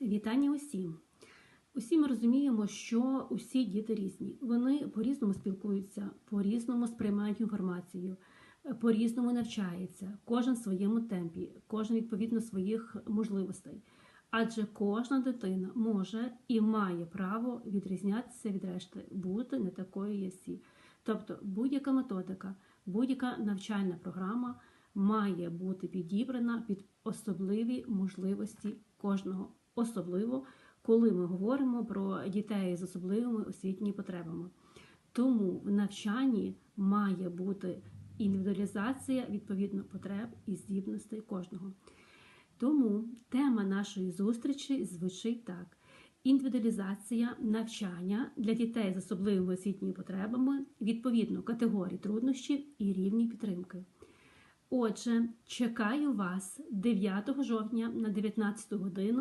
Вітання усім. Усі ми розуміємо, що усі діти різні. Вони по-різному спілкуються, по-різному сприймають інформацію, по-різному навчаються, кожен в своєму темпі, кожен відповідно своїх можливостей. Адже кожна дитина може і має право відрізнятися від решти, бути не такою, як всі. Тобто будь-яка методика, будь-яка навчальна програма має бути підібрана під особливі можливості кожного, особливо коли ми говоримо про дітей з особливими освітніми потребами. Тому в навчанні має бути індивідуалізація відповідно потреб і здібностей кожного. Тому тема нашої зустрічі звучить так: індивідуалізація навчання для дітей з особливими освітніми потребами відповідно категорії труднощів і рівні підтримки. Отже, чекаю вас 9 жовтня на 19 годину.